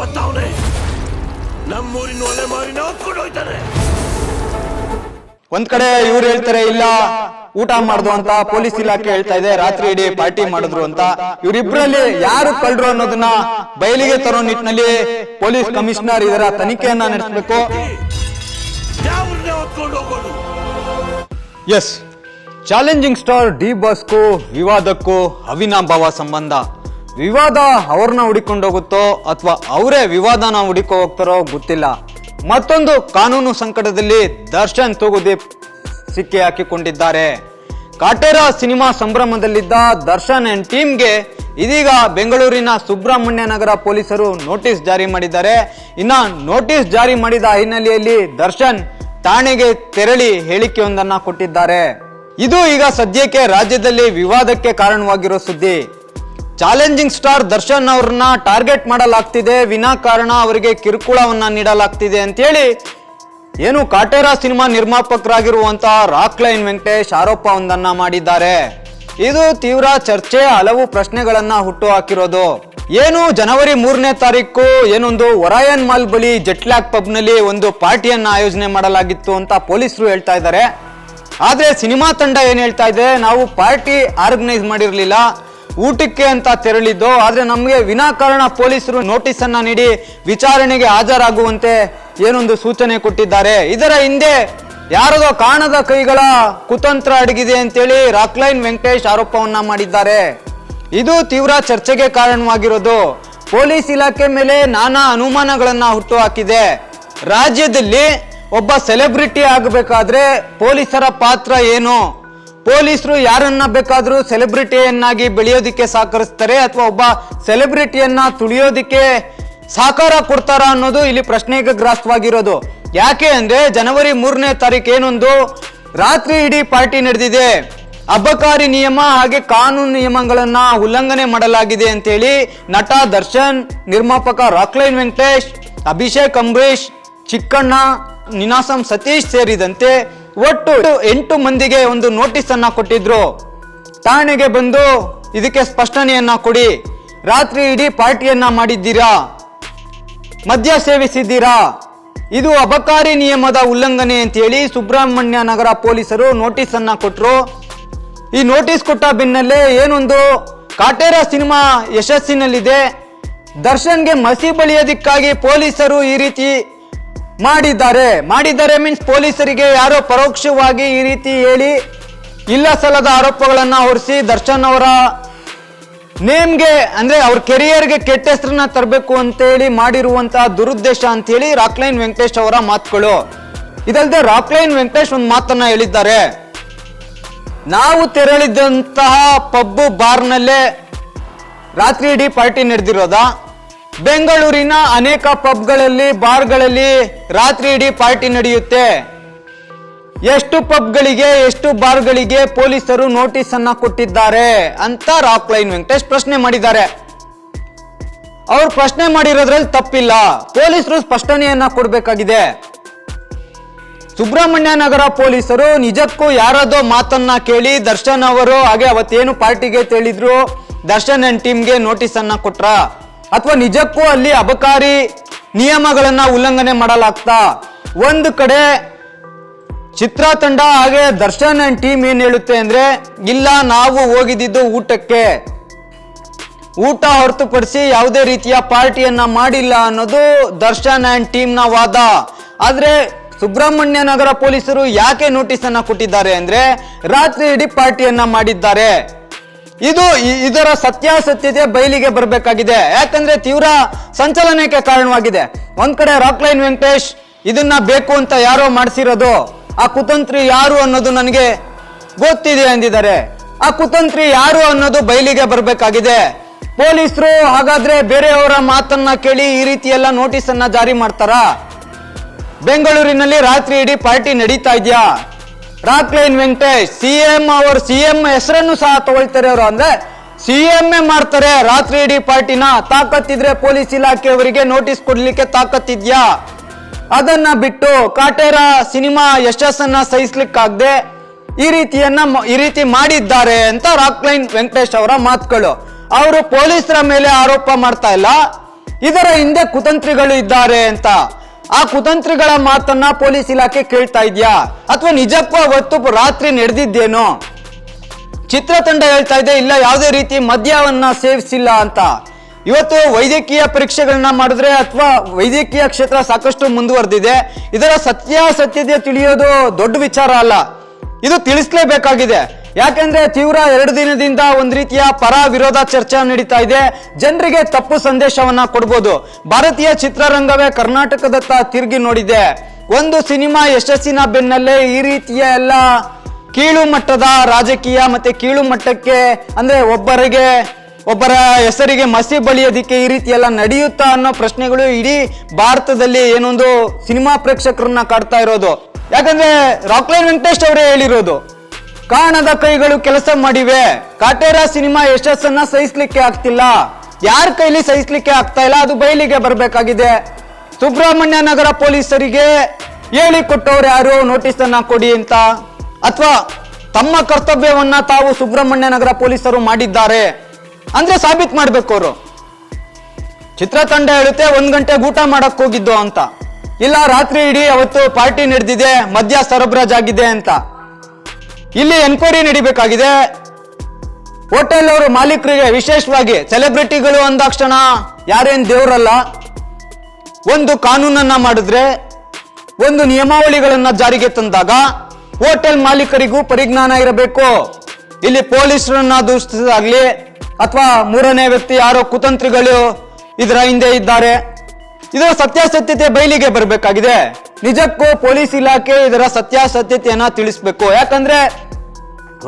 ಬತ್ತಾವನೆ ನಮ್ಮೂರಿನ ಒಲೆ ಮಾರಿನ ಹೊತ್ಕೊಂಡು ಹೋಯ್ತಾನೆ ಒಂದ್ ಕಡೆ ಇವ್ರು ಹೇಳ್ತಾರೆ ಇಲ್ಲ ಊಟ ಮಾಡುದು ಅಂತ ಪೊಲೀಸ್ ಇಲಾಖೆ ಹೇಳ್ತಾ ಇದೆ ರಾತ್ರಿ ಇಡೀ ಪಾರ್ಟಿ ಮಾಡಿದ್ರು ಅಂತ. ಇವರಿಬ್ರಲ್ಲಿ ಯಾರು ಕಳ್ರು ಅನ್ನೋದನ್ನ ಬಯಲಿಗೆ ತರೋ ನಿಟ್ಟಿನಲ್ಲಿ ಪೊಲೀಸ್ ಕಮಿಷನರ್ ಇದರ ತನಿಖೆಯನ್ನ ನಡೆಸಬೇಕು. ಎಸ್ ಚಾಲೆಂಜಿಂಗ್ ಸ್ಟಾರ್ ಡಿ ಬಾಸ್ಗೂ ವಿವಾದಕ್ಕೂ ಅವಿನಾಭಾವ ಸಂಬಂಧ. ವಿವಾದ ಅವ್ರನ್ನ ಹುಡಿಕೊಂಡು ಹೋಗುತ್ತೋ ಅಥವಾ ಅವರೇ ವಿವಾದನ ಹುಡುಕೋ ಹೋಗ್ತಾರೋ ಗೊತ್ತಿಲ್ಲ. ಮತ್ತೊಂದು ಕಾನೂನು ಸಂಕಟದಲ್ಲಿ ದರ್ಶನ್ ತೂಗುದೀಪ್ ಸಿಕ್ಕಿ ಹಾಕಿಕೊಂಡಿದ್ದಾರೆ. ಕಾಟೇರ ಸಿನಿಮಾ ಸಂಭ್ರಮದಲ್ಲಿದ್ದ ದರ್ಶನ್ ಅಂಡ್ ಟೀಮ್ಗೆ ಇದೀಗ ಬೆಂಗಳೂರಿನ ಸುಬ್ರಹ್ಮಣ್ಯ ನಗರ ಪೊಲೀಸರು ನೋಟಿಸ್ ಜಾರಿ ಮಾಡಿದ್ದಾರೆ. ಇನ್ನ ನೋಟಿಸ್ ಜಾರಿ ಮಾಡಿದ ಹಿನ್ನೆಲೆಯಲ್ಲಿ ದರ್ಶನ್ ಠಾಣೆಗೆ ತೆರಳಿ ಹೇಳಿಕೆಯೊಂದನ್ನ ಕೊಟ್ಟಿದ್ದಾರೆ. ಇದು ಈಗ ಸದ್ಯಕ್ಕೆ ರಾಜ್ಯದಲ್ಲಿ ವಿವಾದಕ್ಕೆ ಕಾರಣವಾಗಿರೋ ಸುದ್ದಿ. ಚಾಲೆಂಜಿಂಗ್ ಸ್ಟಾರ್ ದರ್ಶನ್ ಅವ್ರನ್ನ ಟಾರ್ಗೆಟ್ ಮಾಡಲಾಗ್ತಿದೆ. ವಿನಾಕಾರಣ ಅವರಿಗೆ ಕಿರುಕುಳವನ್ನ ನೀಡಲಾಗ್ತಿದೆ ಅಂತೇಳಿ ಏನು ಕಾಟೇರ ಸಿನಿಮಾ ನಿರ್ಮಾಪಕರಾಗಿರುವಂತಹ ರಾಕ್ ಲೈನ್ ವೆಂಕಟೇಶ್ ಆರೋಪ ಒಂದನ್ನ ಮಾಡಿದ್ದಾರೆ. ಇದು ತೀವ್ರ ಚರ್ಚೆ, ಹಲವು ಪ್ರಶ್ನೆಗಳನ್ನ ಹುಟ್ಟು ಹಾಕಿರೋದು. ಏನು ಜನವರಿ ಮೂರನೇ ತಾರೀಕು ಏನೊಂದು ಒರಾಯನ್ ಮಾಲ್ ಬಳಿ ಜೆಟ್ಲ್ಯಾಕ್ ಪಬ್ನಲ್ಲಿ ಒಂದು ಪಾರ್ಟಿಯನ್ನ ಆಯೋಜನೆ ಮಾಡಲಾಗಿತ್ತು ಅಂತ ಪೊಲೀಸರು ಹೇಳ್ತಾ ಇದ್ದಾರೆ. ಆದರೆ ಸಿನಿಮಾ ತಂಡ ಏನು ಹೇಳ್ತಾ ಇದೆ? ನಾವು ಪಾರ್ಟಿ ಆರ್ಗನೈಸ್ ಮಾಡಿರ್ಲಿಲ್ಲ. ಊಟಕ್ಕೆ ಅಂತ ತೆರಳಿದ್ದು, ಆದರೆ ನಮಗೆ ವಿನಾಕಾರಣ ಪೊಲೀಸರು ನೋಟಿಸ್ ಅನ್ನ ನೀಡಿ ವಿಚಾರಣೆಗೆ ಹಾಜರಾಗುವಂತೆ ಏನೊಂದು ಸೂಚನೆ ಕೊಟ್ಟಿದ್ದಾರೆ. ಇದರ ಹಿಂದೆ ಯಾರದೋ ಕಾಣದ ಕೈಗಳ ಕುತಂತ್ರ ಅಡಗಿದೆ ಅಂತೇಳಿ ರಾಕ್ಲೈನ್ ವೆಂಕಟೇಶ್ ಆರೋಪವನ್ನ ಮಾಡಿದ್ದಾರೆ. ಇದು ತೀವ್ರ ಚರ್ಚೆಗೆ ಕಾರಣವಾಗಿರೋದು. ಪೊಲೀಸ್ ಇಲಾಖೆ ಮೇಲೆ ನಾನಾ ಅನುಮಾನಗಳನ್ನ ಹುಟ್ಟು ಹಾಕಿದೆ ರಾಜ್ಯದಲ್ಲಿ ಒಬ್ಬ ಸೆಲೆಬ್ರಿಟಿ ಆಗಬೇಕಾದ್ರೆ ಪೊಲೀಸರ ಪಾತ್ರ ಏನು? ಪೊಲೀಸರು ಯಾರನ್ನ ಬೇಕಾದ್ರೂ ಸೆಲೆಬ್ರಿಟಿಯನ್ನಾಗಿ ಬೆಳೆಯೋದಿಕ್ಕೆ ಸಹಕರಿಸ್ತಾರೆ ಅಥವಾ ಒಬ್ಬ ಸೆಲೆಬ್ರಿಟಿಯನ್ನ ತುಳಿಯೋದಿಕ್ಕೆ ಸಹಕಾರ ಕೊಡ್ತಾರ ಅನ್ನೋದು ಇಲ್ಲಿ ಪ್ರಶ್ನೆಗೆ ಗ್ರಾಸವಾಗಿರೋದು ಯಾಕೆ ಅಂದ್ರೆ ಜನವರಿ ಮೂರನೇ ತಾರೀಕು ಏನೊಂದು ರಾತ್ರಿ ಇಡೀ ಪಾರ್ಟಿ ನಡೆದಿದೆ. ಅಬಕಾರಿ ನಿಯಮ ಹಾಗೆ ಕಾನೂನು ನಿಯಮಗಳನ್ನ ಉಲ್ಲಂಘನೆ ಮಾಡಲಾಗಿದೆ ಅಂತೇಳಿ ನಟ, ದರ್ಶನ್, ನಿರ್ಮಾಪಕ ರಾಕ್ಲೈನ್ ವೆಂಕಟೇಶ್, ಅಭಿಷೇಕ್ ಅಂಬರೀಶ್ ಚಿಕ್ಕಣ್ಣ, ನಿನಾಸಂ ಸತೀಶ್ ಸೇರಿದಂತೆ ಒಟ್ಟು ಎಂಟು ಮಂದಿಗೆ ಒಂದು ನೋಟಿಸ್ ಅನ್ನ ಕೊಟ್ಟಿದ್ರು. ಠಾಣೆಗೆ ಬಂದು ಇದಕ್ಕೆ ಸ್ಪಷ್ಟನೆಯನ್ನ ಕೊಡಿ. ರಾತ್ರಿ ಇಡೀ ಪಾರ್ಟಿಯನ್ನ ಮಾಡಿದ್ದೀರಾ? ಮದ್ಯ ಸೇವಿಸಿದ್ದೀರಾ? ಇದು ಅಬಕಾರಿ ನಿಯಮದ ಉಲ್ಲಂಘನೆ ಅಂತೇಳಿ ಸುಬ್ರಹ್ಮಣ್ಯ ನಗರ ಪೊಲೀಸರು ನೋಟಿಸ್ ಅನ್ನ ಕೊಟ್ಟರು ಈ ನೋಟಿಸ್ ಕೊಟ್ಟ ಬೆನ್ನಲ್ಲೇ ಏನೊಂದು ಕಾಟೇರ ಸಿನಿಮಾ ಯಶಸ್ಸಿನಲ್ಲಿದೆ. ದರ್ಶನ್ಗೆ ಮಸಿ ಬಳಿಯೋದಕ್ಕಾಗಿ ಪೊಲೀಸರು ಈ ರೀತಿ ಮಾಡಿದ್ದಾರೆ. ಮಾಡಿದ್ದಾರೆ ಮೀನ್ಸ್ ಪೊಲೀಸರಿಗೆ ಯಾರೋ ಪರೋಕ್ಷವಾಗಿ ಈ ರೀತಿ ಹೇಳಿ ಇಲ್ಲ ಸಲ್ಲದ ಆರೋಪಗಳನ್ನು ಹೊರಿಸಿ ದರ್ಶನ್ ಅವರ ನೇಮ್ಗೆ, ಅಂದ್ರೆ ಅವ್ರ ಕೆರಿಯರ್ಗೆ ಕೆಟ್ಟ ಹೆಸರನ್ನ ತರಬೇಕು ಅಂತೇಳಿ ಮಾಡಿರುವಂತಹ ದುರುದ್ದೇಶ ಅಂತೇಳಿ ರಾಕ್ಲೈನ್ ವೆಂಕಟೇಶ್ ಅವರ ಮಾತುಗಳು. ಇದಲ್ಲದೆ ರಾಕ್ಲೈನ್ ವೆಂಕಟೇಶ್ ಒಂದು ಮಾತನ್ನ ಹೇಳಿದ್ದಾರೆ. ನಾವು ತೆರಳಿದಂತಹ ಪಬ್ಬು ಬಾರ್ನಲ್ಲೇ ರಾತ್ರಿ ಇಡೀ ಪಾರ್ಟಿ ನಡೆದಿರೋದ? ಬೆಂಗಳೂರಿನ ಅನೇಕ ಪಬ್ಗಳಲ್ಲಿ, ಬಾರ್ಗಳಲ್ಲಿ ರಾತ್ರಿ ಇಡೀ ಪಾರ್ಟಿ ನಡೆಯುತ್ತೆ. ಎಷ್ಟು ಪಬ್ಗಳಿಗೆ, ಎಷ್ಟು ಬಾರ್ಗಳಿಗೆ ಪೊಲೀಸರು ನೋಟಿಸ್ ಅನ್ನ ಕೊಟ್ಟಿದ್ದಾರೆ ಅಂತ ರಾಕ್ ಲೈನ್ ವೆಂಕಟೇಶ್ ಪ್ರಶ್ನೆ ಮಾಡಿದ್ದಾರೆ. ಅವ್ರು ಪ್ರಶ್ನೆ ಮಾಡಿರೋದ್ರಲ್ಲಿ ತಪ್ಪಿಲ್ಲ. ಪೊಲೀಸರು ಸ್ಪಷ್ಟನೆಯನ್ನ ಕೊಡಬೇಕಾಗಿದೆ. ಸುಬ್ರಹ್ಮಣ್ಯ ನಗರ ಪೊಲೀಸರು ನಿಜಕ್ಕೂ ಯಾರದೋ ಮಾತನ್ನ ಕೇಳಿ ದರ್ಶನ್ ಅವರು ಹಾಗೆ ಅವತ್ತೇನು ಪಾರ್ಟಿಗೆ ತಿಳಿದ್ರು ದರ್ಶನ್ ಅಂಡ್ ಟೀಮ್ಗೆ ನೋಟಿಸ್ ಅನ್ನ ಕೊಟ್ರ. ಅಥವಾ ನಿಜಕ್ಕೂ ಅಲ್ಲಿ ಅಬಕಾರಿ ನಿಯಮಗಳನ್ನ ಉಲ್ಲಂಘನೆ ಮಾಡಲಾಗ್ತಾ? ಒಂದು ಕಡೆ ಚಿತ್ರತಂಡ ಹಾಗೆ ದರ್ಶನ್ ಅಂಡ್ ಟೀಮ್ ಏನ್ ಹೇಳುತ್ತೆ ಅಂದ್ರೆ, ಇಲ್ಲ, ನಾವು ಹೋಗಿದ್ದು ಊಟಕ್ಕೆ. ಊಟ ಹೊರತುಪಡಿಸಿ ಯಾವುದೇ ರೀತಿಯ ಪಾರ್ಟಿಯನ್ನ ಮಾಡಿಲ್ಲ ಅನ್ನೋದು ದರ್ಶನ್ ಅಂಡ್ ಟೀಮ್ನ ವಾದ. ಆದ್ರೆ ಸುಬ್ರಹ್ಮಣ್ಯ ನಗರ ಪೊಲೀಸರು ಯಾಕೆ ನೋಟಿಸ್ ಅನ್ನ ಕೊಟ್ಟಿದ್ದಾರೆ ಅಂದ್ರೆ, ರಾತ್ರಿ ಇಡೀ ಪಾರ್ಟಿಯನ್ನ ಮಾಡಿದ್ದಾರೆ. ಇದು ಇದರ ಸತ್ಯಾಸತ್ಯತೆ ಬಯಲಿಗೆ ಬರಬೇಕಾಗಿದೆ. ಯಾಕಂದ್ರೆ ತೀವ್ರ ಸಂಚಲನಕ್ಕೆ ಕಾರಣವಾಗಿದೆ. ಒಂದ್ ಕಡೆ ರಾಕ್ಲೈನ್ ವೆಂಕಟೇಶ್ ಇದನ್ನ ಬೇಕು ಅಂತ ಯಾರೋ ಮಾಡಿಸಿರೋದು, ಆ ಕುತಂತ್ರಿ ಯಾರು ಅನ್ನೋದು ನನಗೆ ಗೊತ್ತಿದೆ ಅಂದಿದ್ದಾರೆ ಆ ಕುತಂತ್ರಿ ಯಾರು ಅನ್ನೋದು ಬಯಲಿಗೆ ಬರಬೇಕಾಗಿದೆ. ಪೊಲೀಸರು ಹಾಗಾದ್ರೆ ಬೇರೆಯವರ ಮಾತನ್ನ ಕೇಳಿ ಈ ರೀತಿ ಎಲ್ಲ ನೋಟಿಸ್ ಅನ್ನ ಜಾರಿ ಮಾಡ್ತಾರಾ? ಬೆಂಗಳೂರಿನಲ್ಲಿ ರಾತ್ರಿ ಇಡೀ ಪಾರ್ಟಿ ನಡೀತಾ ಇದೆಯಾ? ರಾಕ್ಲೈನ್ ವೆಂಕಟೇಶ್, ಸಿ ಎಂ ಅವರು ಸಿ ಎಂ ಹೆಸರನ್ನು ಸಹ ತಗೊಳ್ತಾರೆ ಅವರು ಅಂದ್ರೆ ಸಿ ಎಂ ಎ ಮಾಡ್ತಾರೆ. ರಾತ್ರಿ ಇಡೀ ಪಾರ್ಟಿನ ತಾಕತ್ತಿದ್ರೆ ಪೊಲೀಸ್ ಇಲಾಖೆಯವರಿಗೆ ನೋಟಿಸ್ ಕೊಡ್ಲಿಕ್ಕೆ ತಾಕತ್ತಿದ್ಯಾ? ಅದನ್ನ ಬಿಟ್ಟು ಕಾಟೇರ ಸಿನಿಮಾ ಯಶಸ್ಸನ್ನ ಸಹಿಸ್ಲಿಕ್ಕಾಗದೆ ಈ ರೀತಿಯನ್ನ ಈ ರೀತಿ ಮಾಡಿದ್ದಾರೆ ಅಂತ ರಾಕ್ಲೈನ್ ವೆಂಕಟೇಶ್ ಅವರ ಮಾತುಗಳು. ಅವರು ಪೊಲೀಸರ ಮೇಲೆ ಆರೋಪ ಮಾಡ್ತಾ ಇಲ್ಲ. ಇದರ ಹಿಂದೆ ಕುತಂತ್ರಿಗಳು ಇದ್ದಾರೆ ಅಂತ. ಆ ಕುತಂತ್ರಿಗಳ ಮಾತನ್ನ ಪೊಲೀಸ್ ಇಲಾಖೆ ಕೇಳ್ತಾ ಇದೆಯಾ? ಅಥವಾ ನಿಜಕ್ಕೂ ಅವತ್ತು ರಾತ್ರಿ ನಡೆದಿದ್ದೇನೋ? ಚಿತ್ರತಂಡ ಹೇಳ್ತಾ ಇದೆ, ಇಲ್ಲ, ಯಾವುದೇ ರೀತಿ ಮದ್ಯವನ್ನ ಸೇವಿಸಿಲ್ಲ ಅಂತ. ಇವತ್ತು ವೈದ್ಯಕೀಯ ಪರೀಕ್ಷೆಗಳನ್ನ ಮಾಡಿದ್ರೆ ಅಥವಾ ವೈದ್ಯಕೀಯ ಕ್ಷೇತ್ರ ಸಾಕಷ್ಟು ಮುಂದುವರೆದಿದೆ. ಇದರ ಸತ್ಯಾಸತ್ಯತೆ ತಿಳಿಯೋದು ದೊಡ್ಡ ವಿಚಾರ ಅಲ್ಲ. ಇದು ತಿಳಿಸ್ಲೇಬೇಕಾಗಿದೆ. ಯಾಕೆಂದ್ರೆ ತೀವ್ರ ಎರಡು ದಿನದಿಂದ ಒಂದು ರೀತಿಯ ಪರ ವಿರೋಧ ಚರ್ಚೆ ನಡೀತಾ ಇದೆ. ಜನರಿಗೆ ತಪ್ಪು ಸಂದೇಶವನ್ನ ಕೊಡ್ಬೋದು. ಭಾರತೀಯ ಚಿತ್ರರಂಗವೇ ಕರ್ನಾಟಕದತ್ತ ತಿರುಗಿ ನೋಡಿದೆ. ಒಂದು ಸಿನಿಮಾ ಯಶಸ್ಸಿನ ಬೆನ್ನಲ್ಲೇ ಈ ರೀತಿಯ ಎಲ್ಲ ಕೀಳು ಮಟ್ಟದ ರಾಜಕೀಯ ಮತ್ತೆ ಕೀಳು ಮಟ್ಟಕ್ಕೆ, ಅಂದ್ರೆ ಒಬ್ಬರಿಗೆ, ಒಬ್ಬರ ಹೆಸರಿಗೆ ಮಸಿ ಬಳಿಯೋದಿಕ್ಕೆ ಈ ರೀತಿ ಎಲ್ಲ ನಡೆಯುತ್ತಾ ಅನ್ನೋ ಪ್ರಶ್ನೆಗಳು ಇಡೀ ಭಾರತದಲ್ಲಿ ಏನೊಂದು ಸಿನಿಮಾ ಪ್ರೇಕ್ಷಕರನ್ನ ಕಾಡ್ತಾ ಇರೋದು. ಯಾಕಂದ್ರೆ ರಾಕ್ಲೈನ್ ವೆಂಕಟೇಶ್ ಅವರೇ ಹೇಳಿರೋದು. ಕಾಣದ ಕೈಗಳು ಕೆಲಸ ಮಾಡಿವೆ. ಕಾಟೇರ ಸಿನಿಮಾ ಯಶಸ್ಸನ್ನ ಸಹಿಸ್ಲಿಕ್ಕೆ ಆಗ್ತಿಲ್ಲ. ಯಾರ ಕೈಲಿ ಸಹಿಸ್ಲಿಕ್ಕೆ ಆಗ್ತಾ ಇಲ್ಲ, ಅದು ಬಯಲಿಗೆ ಬರಬೇಕಾಗಿದೆ. ಸುಬ್ರಹ್ಮಣ್ಯ ನಗರ ಪೊಲೀಸರಿಗೆ ಹೇಳಿಕೊಟ್ಟವ್ರು ಯಾರು ನೋಟಿಸ್ ಅನ್ನ ಕೊಡಿ ಅಂತ. ಅಥವಾ ತಮ್ಮ ಕರ್ತವ್ಯವನ್ನ ತಾವು ಸುಬ್ರಹ್ಮಣ್ಯ ನಗರ ಪೊಲೀಸರು ಮಾಡಿದ್ದಾರೆ ಅಂದ್ರೆ ಸಾಬೀತ್ ಮಾಡ್ಬೇಕು ಅವರು. ಚಿತ್ರತಂಡ ಹೇಳುತ್ತೆ, ಒಂದ್ ಗಂಟೆ ಊಟ ಮಾಡಕ್ ಹೋಗಿದ್ದು ಅಂತ. ಇಲ್ಲ, ರಾತ್ರಿ ಇಡೀ ಅವತ್ತು ಪಾರ್ಟಿ ನಡೆದಿದೆ, ಮದ್ಯ ಸರಬರಾಜ್ ಆಗಿದೆ ಅಂತ. ಇಲ್ಲಿ ಎನ್ಕ್ವೈರಿ ನಡಿಬೇಕಾಗಿದೆ. ಹೋಟೆಲ್ ಅವರು ಮಾಲೀಕರಿಗೆ ವಿಶೇಷವಾಗಿ ಸೆಲೆಬ್ರಿಟಿಗಳು ಅಂದಾಕ್ಷಣ ಯಾರೇನು ದೇವರಲ್ಲ? ಒಂದು ಕಾನೂನನ್ನ ಮಾಡಿದ್ರೆ, ಒಂದು ನಿಯಮಾವಳಿಗಳನ್ನ ಜಾರಿಗೆ ತಂದಾಗ ಹೋಟೆಲ್ ಮಾಲೀಕರಿಗೂ ಪರಿಜ್ಞಾನ ಇರಬೇಕು. ಇಲ್ಲಿ ಪೊಲೀಸರನ್ನ ದೂಷಿಸಿದಾಗ್ಲಿ ಅಥವಾ ಮೂರನೇ ವ್ಯಕ್ತಿ ಯಾರೋ ಕುತಂತ್ರಿಗಳು ಇದರ ಹಿಂದೆ ಇದ್ದಾರೆ. ಇದರ ಸತ್ಯಾಸತ್ಯತೆ ಬಯಲಿಗೆ ಬರಬೇಕಾಗಿದೆ. ನಿಜಕ್ಕೂ ಪೊಲೀಸ್ ಇಲಾಖೆ ಇದರ ಸತ್ಯಾಸತ್ಯತೆಯನ್ನ ತಿಳಿಸ್ಬೇಕು. ಯಾಕಂದ್ರೆ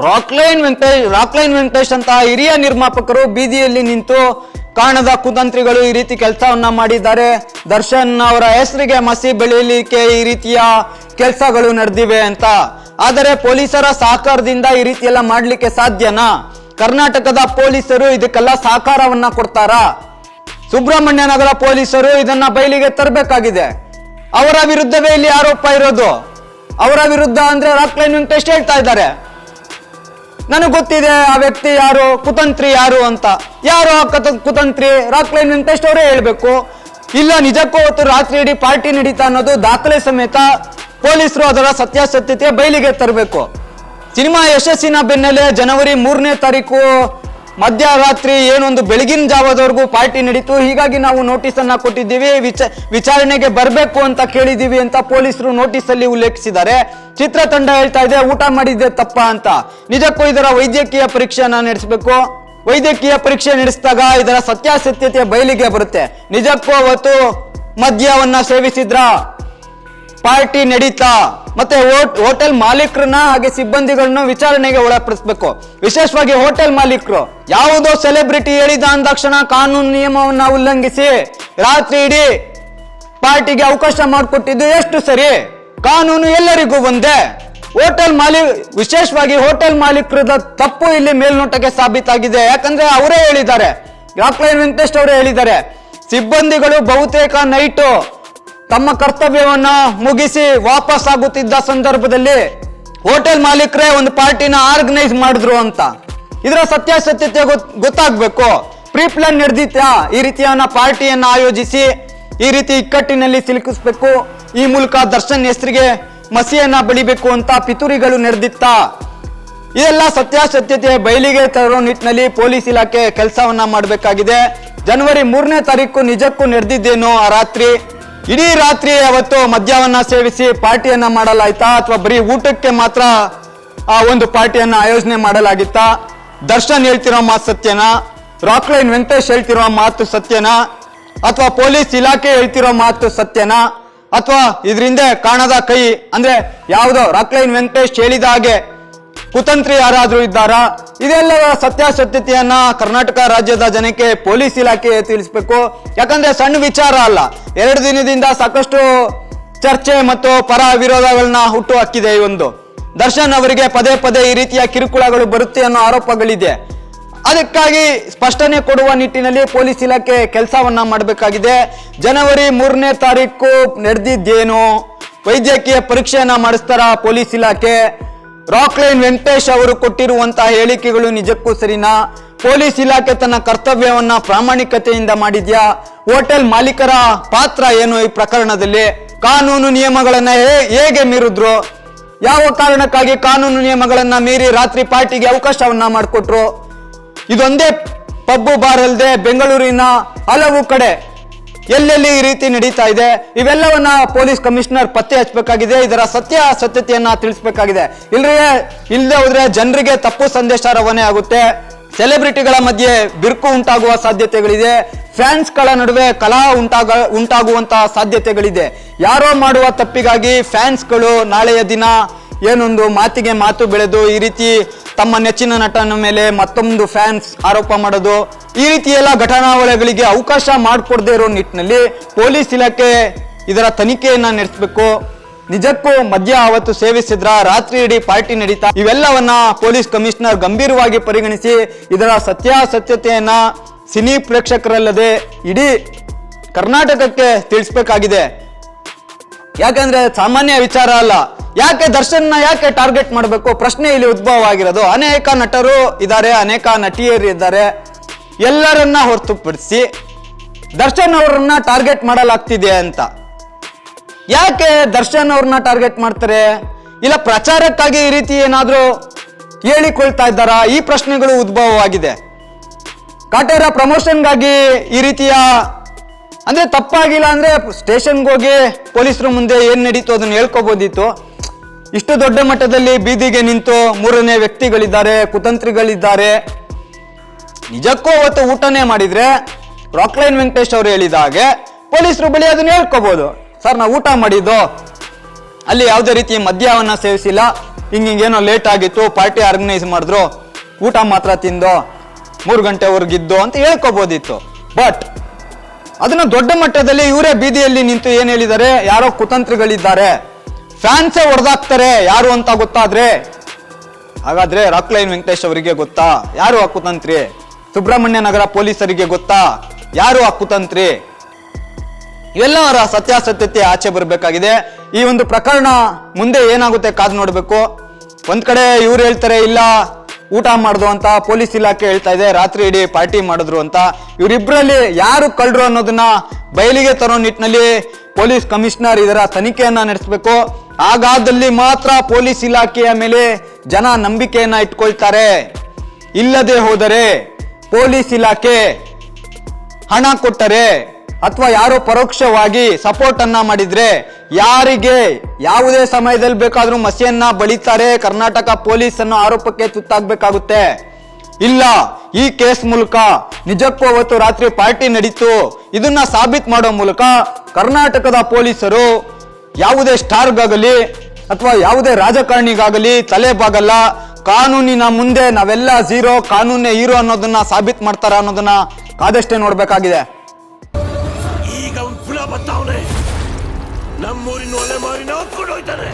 ರಾಕ್ಲೈನ್ ವೆಂಕಟೇಶ್ ರಾಕ್ಲೈನ್ ವೆಂಕಟೇಶ್ ಅಂತ ಹಿರಿಯ ನಿರ್ಮಾಪಕರು ಬೀದಿಯಲ್ಲಿ ನಿಂತು ಕಾಣದ ಕುತಂತ್ರಿಗಳು ಈ ರೀತಿ ಕೆಲಸವನ್ನ ಮಾಡಿದ್ದಾರೆ. ದರ್ಶನ್ ಅವರ ಹೆಸರಿಗೆ ಮಸಿ ಬೆಳೆಯಲಿಕ್ಕೆ ಈ ರೀತಿಯ ಕೆಲಸಗಳು ನಡೆದಿವೆ ಅಂತ. ಆದರೆ ಪೊಲೀಸರ ಸಹಕಾರದಿಂದ ಈ ರೀತಿ ಎಲ್ಲ ಮಾಡ್ಲಿಕ್ಕೆ ಸಾಧ್ಯನಾ? ಕರ್ನಾಟಕದ ಪೊಲೀಸರು ಇದಕ್ಕೆಲ್ಲ ಸಹಕಾರವನ್ನ ಕೊಡ್ತಾರಾ? ಸುಬ್ರಹ್ಮಣ್ಯ ನಗರ ಪೊಲೀಸರು ಇದನ್ನ ಬಯಲಿಗೆ ತರಬೇಕಾಗಿದೆ. ಅವರ ವಿರುದ್ಧವೇ ಇಲ್ಲಿ ಆರೋಪ ಇರೋದು. ಅವರ ವಿರುದ್ಧ ಅಂದ್ರೆ ರಾಕ್ ಲೈನ್ ಟೆಸ್ಟ್ ಹೇಳ್ತಾ ಇದ್ದಾರೆ? ನನಗೆ ಗೊತ್ತಿದೆ ಆ ವ್ಯಕ್ತಿ ಯಾರು, ಕುತಂತ್ರಿ ಯಾರು ಅಂತ. ಯಾರು ಆ ಕತ- ಕುತಂತ್ರಿ? ರಾಕ್ಲೈನ್ ಟೆಸ್ಟ್ ಅವರೇ ಹೇಳ್ಬೇಕು? ಇಲ್ಲ, ನಿಜಕ್ಕೂ ಹೊತ್ತು ರಾತ್ರಿ ಇಡೀ ಪಾರ್ಟಿ ನಡೀತಾ ಅನ್ನೋದು ದಾಖಲೆ ಸಮೇತ ಪೊಲೀಸರು ಅದರ ಸತ್ಯಾಸತ್ಯತೆ ಬಯಲಿಗೆ ತರಬೇಕು. ಸಿನಿಮಾ ಯಶಸ್ಸಿನ ಬೆನ್ನಲ್ಲೇ ಜನವರಿ ಮೂರನೇ ತಾರೀಕು ಮಧ್ಯರಾತ್ರಿ ಏನೊಂದು ಬೆಳಗಿನ ಜಾವದವರೆಗೂ ಪಾರ್ಟಿ ನಡೀತು. ಹೀಗಾಗಿ ನಾವು ನೋಟಿಸ್ ಅನ್ನ ಕೊಟ್ಟಿದ್ದೀವಿ. ವಿಚ, ವಿಚಾರಣೆಗೆ ಬರಬೇಕು ಅಂತ ಕೇಳಿದೀವಿ ಅಂತ ಪೊಲೀಸರು ನೋಟಿಸ್ ಅಲ್ಲಿ ಉಲ್ಲೇಖಿಸಿದ್ದಾರೆ. ಚಿತ್ರತಂಡ ಹೇಳ್ತಾ ಇದೆ, ಊಟ ಮಾಡಿದ್ದೆ ತಪ್ಪ ಅಂತ. ನಿಜಕ್ಕೂ ಇದರ ವೈದ್ಯಕೀಯ ಪರೀಕ್ಷೆಯನ್ನ ನಡೆಸಬೇಕು. ವೈದ್ಯಕೀಯ ಪರೀಕ್ಷೆ ನಡೆಸಿದಾಗ ಇದರ ಸತ್ಯಾಸತ್ಯತೆ ಬಯಲಿಗೆ ಬರುತ್ತೆ. ನಿಜಕ್ಕೂ ಅವತ್ತು ಮದ್ಯವನ್ನ ಸೇವಿಸಿದ್ರ? ಪಾರ್ಟಿ ನಡೀತಾ ಮತ್ತೆ ಹೋಟ್- ಹೋಟೆಲ್ ಮಾಲೀಕರನ್ನ ಹಾಗೆ ಸಿಬ್ಬಂದಿಗಳನ್ನ ವಿಚಾರಣೆಗೆ ಒಳಪಡಿಸಬೇಕು. ವಿಶೇಷವಾಗಿ ಹೋಟೆಲ್ ಮಾಲೀಕರು. ಯಾವುದೋ ಸೆಲೆಬ್ರಿಟಿ ಹೇಳಿದ ಅಂದಾಕ್ಷಣ ಕಾನೂನು ನಿಯಮವನ್ನ ಉಲ್ಲಂಘಿಸಿ ರಾತ್ರಿ ಇಡೀ ಪಾರ್ಟಿಗೆ ಅವಕಾಶ ಮಾಡಿಕೊಟ್ಟಿದ್ದು ಎಷ್ಟು ಸರಿ? ಕಾನೂನು ಎಲ್ಲರಿಗೂ ಒಂದೇ. ಹೋಟೆಲ್ ಮಾಲಿ ವಿಶೇಷವಾಗಿ ಹೋಟೆಲ್ ಮಾಲೀಕರದ ತಪ್ಪು ಇಲ್ಲಿ ಮೇಲ್ನೋಟಕ್ಕೆ ಸಾಬೀತಾಗಿದೆ. ಯಾಕಂದ್ರೆ ಅವರೇ ಹೇಳಿದ್ದಾರೆ. ಡಾಕ್ಟರ್ ವೆಂಕಟೇಶ್ ಅವರೇ ಹೇಳಿದ್ದಾರೆ. ಸಿಬ್ಬಂದಿಗಳು ಬಹುತೇಕ ನೈಟು ತಮ್ಮ ಕರ್ತವ್ಯವನ್ನ ಮುಗಿಸಿ ವಾಪಸ್ ಆಗುತ್ತಿದ್ದ ಸಂದರ್ಭದಲ್ಲಿ ಹೋಟೆಲ್ ಮಾಲೀಕರೇ ಒಂದು ಪಾರ್ಟಿನ ಆರ್ಗನೈಸ್ ಮಾಡಿದ್ರು ಅಂತ. ಇದರ ಸತ್ಯಾಸತ್ಯತೆ ಗೊತ್- ಗೊತ್ತಾಗ್ಬೇಕು. ಪ್ರೀ ಪ್ಲಾನ್ ನಡೆದಿತ್ತಾ ಈ ರೀತಿಯನ್ನ ಪಾರ್ಟಿಯನ್ನ ಆಯೋಜಿಸಿ ಈ ರೀತಿ ಇಕ್ಕಟ್ಟಿನಲ್ಲಿ ಸಿಲುಕಿಸ್ಬೇಕು. ಈ ಮೂಲಕ ದರ್ಶನ್ ಹೆಸರಿಗೆ ಮಸಿಯನ್ನ ಬಳಿಬೇಕು ಅಂತ ಪಿತೂರಿಗಳು ನಡೆದಿತ್ತಾ. ಇದೆಲ್ಲ ಸತ್ಯಾಸತ್ಯತೆ ಬಯಲಿಗೆ ತರೋ ನಿಟ್ಟಿನಲ್ಲಿ ಪೊಲೀಸ್ ಇಲಾಖೆ ಕೆಲಸವನ್ನ ಮಾಡಬೇಕಾಗಿದೆ. ಜನವರಿ ಮೂರನೇ ತಾರೀಕು ನಿಜಕ್ಕೂ ನಡೆದಿದ್ದೇನೋ ಆ ರಾತ್ರಿ. ಇಡೀ ರಾತ್ರಿ ಅವತ್ತು ಮದ್ಯವನ್ನ ಸೇವಿಸಿ ಪಾರ್ಟಿಯನ್ನ ಮಾಡಲಾಯ್ತಾ ಅಥವಾ ಬರೀ ಊಟಕ್ಕೆ ಮಾತ್ರ ಆ ಒಂದು ಪಾರ್ಟಿಯನ್ನ ಆಯೋಜನೆ ಮಾಡಲಾಗಿತ್ತಾ? ದರ್ಶನ್ ಹೇಳ್ತಿರೋ ಮಾತು ಸತ್ಯನಾ? ರಾಕ್ಲೈನ್ ವೆಂಕಟೇಶ್ ಹೇಳ್ತಿರೋ ಮಾತು ಸತ್ಯನಾ? ಅಥವಾ ಪೊಲೀಸ್ ಇಲಾಖೆ ಹೇಳ್ತಿರೋ ಮಾತು ಸತ್ಯನಾ? ಅಥವಾ ಇದರಿಂದ ಕಾಣದ ಕೈ ಅಂದ್ರೆ ಯಾವುದೋ ರಾಕ್ಲೈನ್ ವೆಂಕಟೇಶ್ ಹೇಳಿದ ಹಾಗೆ ಕುತಂತ್ರಿ ಯಾರಾದರೂ ಇದ್ದಾರಾ? ಇದೆಲ್ಲರ ಸತ್ಯಾಸತ್ಯತೆಯನ್ನ ಕರ್ನಾಟಕ ರಾಜ್ಯದ ಜನಕ್ಕೆ ಪೊಲೀಸ್ ಇಲಾಖೆ ತಿಳಿಸ್ಬೇಕು. ಯಾಕಂದ್ರೆ ಸಣ್ಣ ವಿಚಾರ ಅಲ್ಲ. ಎರಡು ದಿನದಿಂದ ಸಾಕಷ್ಟು ಚರ್ಚೆ ಮತ್ತು ಪರ ವಿರೋಧಗಳನ್ನ ಹುಟ್ಟು ಹಾಕಿದೆ ಈ ಒಂದು. ದರ್ಶನ್ ಅವರಿಗೆ ಪದೇ ಪದೇ ಈ ರೀತಿಯ ಕಿರುಕುಳಗಳು ಬರುತ್ತೆ ಅನ್ನೋ ಆರೋಪಗಳಿದೆ. ಅದಕ್ಕಾಗಿ ಸ್ಪಷ್ಟನೆ ಕೊಡುವ ನಿಟ್ಟಿನಲ್ಲಿ ಪೊಲೀಸ್ ಇಲಾಖೆ ಕೆಲಸವನ್ನ ಮಾಡಬೇಕಾಗಿದೆ. ಜನವರಿ ಮೂರನೇ ತಾರೀಕು ನಡೆದಿದ್ದೇನು? ವೈದ್ಯಕೀಯ ಪರೀಕ್ಷೆಯನ್ನ ಮಾಡಿಸ್ತಾರ ಪೊಲೀಸ್ ಇಲಾಖೆ? ರಾಕ್ಲೈನ್ ವೆಂಕಟೇಶ್ ಅವರು ಕೊಟ್ಟಿರುವಂತಹ ಹೇಳಿಕೆಗಳು ನಿಜಕ್ಕೂ ಸರಿನಾ? ಪೊಲೀಸ್ ಇಲಾಖೆ ತನ್ನ ಕರ್ತವ್ಯವನ್ನ ಪ್ರಾಮಾಣಿಕತೆಯಿಂದ ಮಾಡಿದ್ಯಾ? ಹೋಟೆಲ್ ಮಾಲೀಕರ ಪಾತ್ರ ಏನು ಈ ಪ್ರಕರಣದಲ್ಲಿ? ಕಾನೂನು ನಿಯಮಗಳನ್ನ ಹೇಗೆ ಮೀರಿದ್ರು? ಯಾವ ಕಾರಣಕ್ಕಾಗಿ ಕಾನೂನು ನಿಯಮಗಳನ್ನ ಮೀರಿ ರಾತ್ರಿ ಪಾರ್ಟಿಗೆ ಅವಕಾಶವನ್ನ ಮಾಡಿಕೊಟ್ರು? ಇದೊಂದೇ ಪಬ್ಬು ಬಾರ್ ಅಲ್ಲದೆ ಬೆಂಗಳೂರಿನ ಹಲವು ಕಡೆ ಎಲ್ಲೆಲ್ಲಿ ಈ ರೀತಿ ನಡೀತಾ ಇದೆ? ಇವೆಲ್ಲವನ್ನ ಪೊಲೀಸ್ ಕಮಿಷನರ್ ಪತ್ತೆ ಹಚ್ಚಬೇಕಾಗಿದೆ. ಇದರ ಸತ್ಯ ಸತ್ಯತೆಯನ್ನ ತಿಳಿಸಬೇಕಾಗಿದೆ. ಇಲ್ರಿ ಇಲ್ಲದೆ ಹೋದ್ರೆ ಜನರಿಗೆ ತಪ್ಪು ಸಂದೇಶ ರವಾನೆ ಆಗುತ್ತೆ. ಸೆಲೆಬ್ರಿಟಿಗಳ ಮಧ್ಯೆ ಬಿರುಕು ಉಂಟಾಗುವ ಸಾಧ್ಯತೆಗಳಿದೆ. ಫ್ಯಾನ್ಸ್ಗಳ ನಡುವೆ ಕಲಾ ಉಂಟಾಗ, ಉಂಟಾಗುವಂತಹ ಸಾಧ್ಯತೆಗಳಿದೆ. ಯಾರೋ ಮಾಡುವ ತಪ್ಪಿಗಾಗಿ ಫ್ಯಾನ್ಸ್ಗಳು ನಾಳೆಯ ದಿನ ಏನೊಂದು ಮಾತಿಗೆ ಮಾತು ಬೆಳೆದು ಈ ರೀತಿ ತಮ್ಮ ನೆಚ್ಚಿನ ನಟನ ಮೇಲೆ ಮತ್ತೊಂದು ಫ್ಯಾನ್ಸ್ ಆರೋಪ ಮಾಡೋದು, ಈ ರೀತಿ ಎಲ್ಲ ಘಟನಾವಳಿಗಳಿಗೆ ಅವಕಾಶ ಮಾಡಿಕೊಡದೇ ಇರೋ ನಿಟ್ಟಿನಲ್ಲಿ ಪೊಲೀಸ್ ಇಲಾಖೆ ಇದರ ತನಿಖೆಯನ್ನ ನಡೆಸಬೇಕು. ನಿಜಕ್ಕೂ ಮದ್ಯ ಅವತ್ತು ಸೇವಿಸಿದ್ರ ರಾತ್ರಿ ಇಡೀ ಪಾರ್ಟಿ ನಡೀತಾ, ಇವೆಲ್ಲವನ್ನ ಪೊಲೀಸ್ ಕಮಿಷನರ್ ಗಂಭೀರವಾಗಿ ಪರಿಗಣಿಸಿ ಇದರ ಸತ್ಯಾಸತ್ಯತೆಯನ್ನ ಸಿನಿ ಪ್ರೇಕ್ಷಕರಲ್ಲದೆ ಇಡೀ ಕರ್ನಾಟಕಕ್ಕೆ ತಿಳಿಸ್ಬೇಕಾಗಿದೆ. ಯಾಕಂದ್ರೆ ಸಾಮಾನ್ಯ ವಿಚಾರ ಅಲ್ಲ. ಯಾಕೆ ದರ್ಶನ್ನ ಯಾಕೆ ಟಾರ್ಗೆಟ್ ಮಾಡಬೇಕು? ಪ್ರಶ್ನೆ ಇಲ್ಲಿ ಉದ್ಭವ ಆಗಿರೋದು ಅನೇಕ ನಟರು ಇದ್ದಾರೆ, ಅನೇಕ ನಟಿಯರು ಇದ್ದಾರೆ. ಎಲ್ಲರನ್ನ ಹೊರತುಪಡಿಸಿ ದರ್ಶನ್ ಅವರನ್ನ ಟಾರ್ಗೆಟ್ ಮಾಡಲಾಗ್ತಿದೆ ಅಂತ. ಯಾಕೆ ದರ್ಶನ್ ಅವ್ರನ್ನ ಟಾರ್ಗೆಟ್ ಮಾಡ್ತಾರೆ? ಇಲ್ಲ ಪ್ರಚಾರಕ್ಕಾಗಿ ಈ ರೀತಿ ಏನಾದರೂ ಹೇಳಿಕೊಳ್ತಾ ಇದ್ದಾರಾ? ಈ ಪ್ರಶ್ನೆಗಳು ಉದ್ಭವವಾಗಿದೆ. ಕಾಟೇರ ಪ್ರಮೋಷನ್ಗಾಗಿ ಈ ರೀತಿಯ ಅಂದ್ರೆ ತಪ್ಪಾಗಿಲ್ಲ ಅಂದ್ರೆ ಸ್ಟೇಷನ್ಗೆ ಹೋಗಿ ಪೊಲೀಸರು ಮುಂದೆ ಏನ್ ನಡೀತು ಅದನ್ನ ಹೇಳ್ಕೋಬೋದಿತ್ತು. ಇಷ್ಟು ದೊಡ್ಡ ಮಟ್ಟದಲ್ಲಿ ಬೀದಿಗೆ ನಿಂತು ಮೂರನೇ ವ್ಯಕ್ತಿಗಳಿದ್ದಾರೆ, ಕುತಂತ್ರಿಗಳಿದ್ದಾರೆ. ನಿಜಕ್ಕೂ ಅವತ್ತು ಊಟನೇ ಮಾಡಿದ್ರೆ ರಾಕ್ಲೈನ್ ವೆಂಕಟೇಶ್ ಅವರು ಹೇಳಿದ ಹಾಗೆ ಪೊಲೀಸರು ಬಳಿ ಅದನ್ನ ಹೇಳ್ಕೋಬಹುದು ಸರ್, ನಾವು ಊಟ ಮಾಡಿದ್ದು. ಅಲ್ಲಿ ಯಾವುದೇ ರೀತಿ ಮದ್ಯವನ್ನ ಸೇವಿಸಿಲ್ಲ. ಹಿಂಗಿಂಗೇನೋ ಲೇಟ್ ಆಗಿತ್ತು, ಪಾರ್ಟಿ ಆರ್ಗನೈಸ್ ಮಾಡಿದ್ರು. ಊಟ ಮಾತ್ರ ತಿಂದು, ಮೂರು ಗಂಟೆವರೆಗಿದ್ದು ಅಂತ ಹೇಳ್ಕೋಬೋದಿತ್ತು. ಬಟ್ ಅದನ್ನ ದೊಡ್ಡ ಮಟ್ಟದಲ್ಲಿ ಇವರೇ ಬೀದಿಯಲ್ಲಿ ನಿಂತು ಏನ್ ಹೇಳಿದ್ದಾರೆ? ಯಾರೋ ಕುತಂತ್ರಿಗಳಿದ್ದಾರೆ. ಫ್ಯಾನ್ಸೇ ಹೊಡೆದಾಕ್ತಾರೆ. ಯಾರು ಅಂತ ಗೊತ್ತಾದ್ರೆ? ಹಾಗಾದ್ರೆ ರಾಕ್ಲೈನ್ ವೆಂಕಟೇಶ್ ಅವರಿಗೆ ಗೊತ್ತಾ? ಯಾರು ಆ ಕುತಂತ್ರಿ? ಸುಬ್ರಹ್ಮಣ್ಯ ನಗರ ಪೊಲೀಸರಿಗೆ ಗೊತ್ತಾ? ಯಾರು ಆ ಕುತಂತ್ರಿ? ಇವೆಲ್ಲವರ ಸತ್ಯಾಸತ್ಯತೆ ಆಚೆ ಬರಬೇಕಾಗಿದೆ. ಈ ಒಂದು ಪ್ರಕರಣ ಮುಂದೆ ಏನಾಗುತ್ತೆ ಕಾದು ನೋಡಬೇಕು. ಒಂದ್ ಕಡೆ ಇವ್ರು ಹೇಳ್ತಾರೆ, ಇಲ್ಲ ಊಟ ಮಾಡಿದ್ರು ಅಂತ ಪೊಲೀಸ್ ಇಲಾಖೆ ಹೇಳ್ತಾ ಇದೆ, ರಾತ್ರಿ ಇಡೀ ಪಾರ್ಟಿ ಮಾಡಿದ್ರು ಅಂತ. ಇವರಿಬ್ರಲ್ಲಿ ಯಾರು ಕಳ್ರು ಅನ್ನೋದನ್ನ ಬಯಲಿಗೆ ತರೋ ನಿಟ್ಟಿನಲ್ಲಿ ಪೊಲೀಸ್ ಕಮಿಷನರ್ ಇದರ ತನಿಖೆಯನ್ನ ನಡೆಸಬೇಕು. ಹಾಗಾದಲ್ಲಿ ಮಾತ್ರ ಪೊಲೀಸ್ ಇಲಾಖೆಯ ಮೇಲೆ ಜನ ನಂಬಿಕೆಯನ್ನ ಇಟ್ಕೊಳ್ತಾರೆ. ಇಲ್ಲದೆ ಹೋದರೆ ಪೊಲೀಸ್ ಇಲಾಖೆ ಹಣ ಕೊಟ್ಟರೆ ಅಥವಾ ಯಾರೋ ಪರೋಕ್ಷವಾಗಿ ಸಪೋರ್ಟ್ ಅನ್ನ ಮಾಡಿದ್ರೆ ಯಾರಿಗೆ ಯಾವುದೇ ಸಮಯದಲ್ಲಿ ಬೇಕಾದರೂ ಮಸಿಯನ್ನ ಬಳಿತಾರೆ, ಕರ್ನಾಟಕ ಪೊಲೀಸ್ ಆರೋಪಕ್ಕೆ ತುತ್ತಾಗಬೇಕಾಗುತ್ತೆ. ಇಲ್ಲ, ಈ ಕೇಸ್ ಮೂಲಕ ನಿಜಕ್ಕೂ ಅವತ್ತು ರಾತ್ರಿ ಪಾರ್ಟಿ ನಡೀತು. ಇದನ್ನ ಸಾಬೀತ್ ಮಾಡೋ ಮೂಲಕ ಕರ್ನಾಟಕದ ಪೊಲೀಸರು ಯಾವುದೇ ಸ್ಟಾರ್ಗಾಗಲಿ ಅಥವಾ ಯಾವುದೇ ರಾಜಕಾರಣಿಗಾಗಲಿ ತಲೆ ಬಾಗಲ್ಲ ಕಾನೂನಿನ ಮುಂದೆ ನಾವೆಲ್ಲ ಝೀರೋ, ಕಾನೂನೇ ಹೀರೋ ಅನ್ನೋದನ್ನ ಸಾಬೀತ್ ಮಾಡ್ತಾರ ಅನ್ನೋದನ್ನ ಕಾದಷ್ಟೇ ನೋಡ್ಬೇಕಾಗಿದೆ. ನಮ್ಮೂರಿನ ಒಲೆ ಮಾರಿನ ಹೋಯ್ತಾನೆ